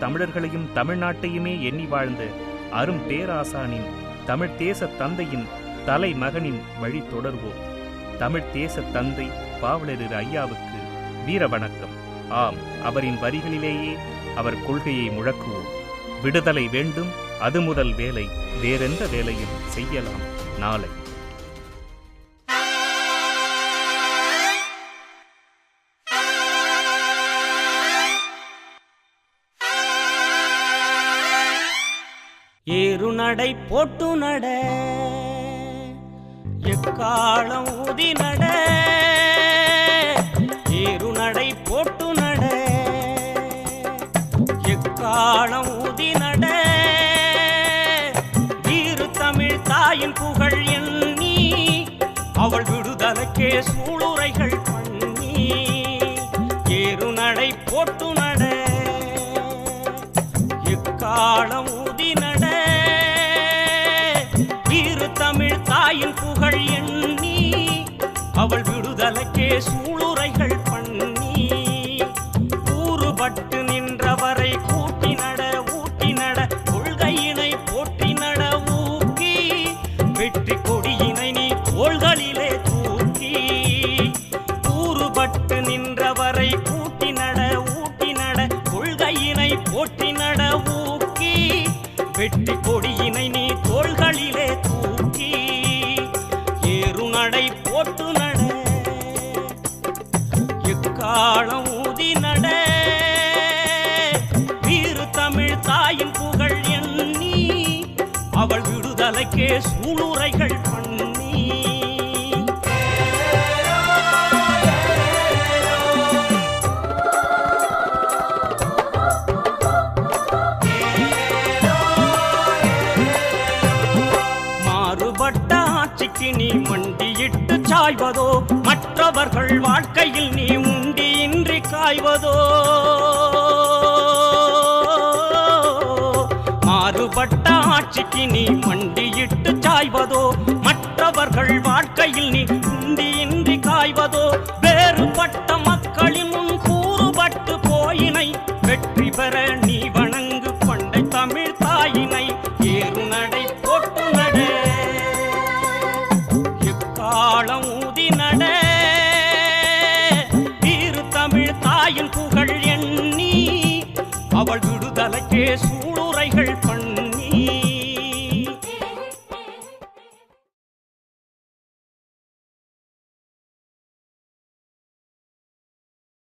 தமிழர்களையும் தமிழ்நாட்டையுமே எண்ணி வாழ்ந்த அரும் பேராசானின் தமிழ் தேச தந்தையின் தலைமகனின் வழி தொடர்வோம். தமிழ் தேச தந்தை பாவலரர் ஐயாவுக்கு வீர வணக்கம். ஆம் அவரின் வரிகளிலேயே அவர் கொள்கையை முழக்குவோம். விடுதலை வேண்டும் அது முதல் வேலை வேறெந்த வேலையும் செய்யலாம். நாளை. ஏறு நடை போட்டு நட. எக்காலம் ஊதி நட. ஏறு நடை போட்டு நட. எக்காலம் ஊதி நட. வீரு தமிழ் தாயின் புகழ் எண்ணி அவள் விடுதலைக்கே சூளுரைகள் பண்ணி ஏறு நடை போட்டு நட. எக்காலம் புகழ் எண்ணி அவள் விடுதலைக்கே சூளுரைகள் பண்ணி கூறுபட்டு நின்றவரை கூட்டி நட ஊட்டி நட கொள்கையினை தாளம் ஊதி நட. வீறு தமிழ் தாயின் புகழ் எண்ணி அவள் விடுதலைக்கே சூளுரைகள் பண்ணி. மாறுபட்ட ஆட்சிக்கு நீ மண்டியிட்டு சாய்வதோ மற்றவர்கள் வாழ்க்கையில் நீ ஆட்சிக்கு நீ மண்டியிட்டு சாய்வதோ மற்றவர்கள் வாழ்க்கையில் நீ உண்டியின்றி காய்வதோ வேறுபட்ட மக்களின் முன் கூறுபட்டு போயினை வெற்றி பெற நீ வணங்கு கொண்டை தமிழ் தாயினை ஏறு நடை போட்டு நட. எக்காலம் ஊதி நட. வீறு தமிழ் தாயின் புகழ் எண்ணி அவள் விடுதலைக்கே சூளுரைகள் பண்ண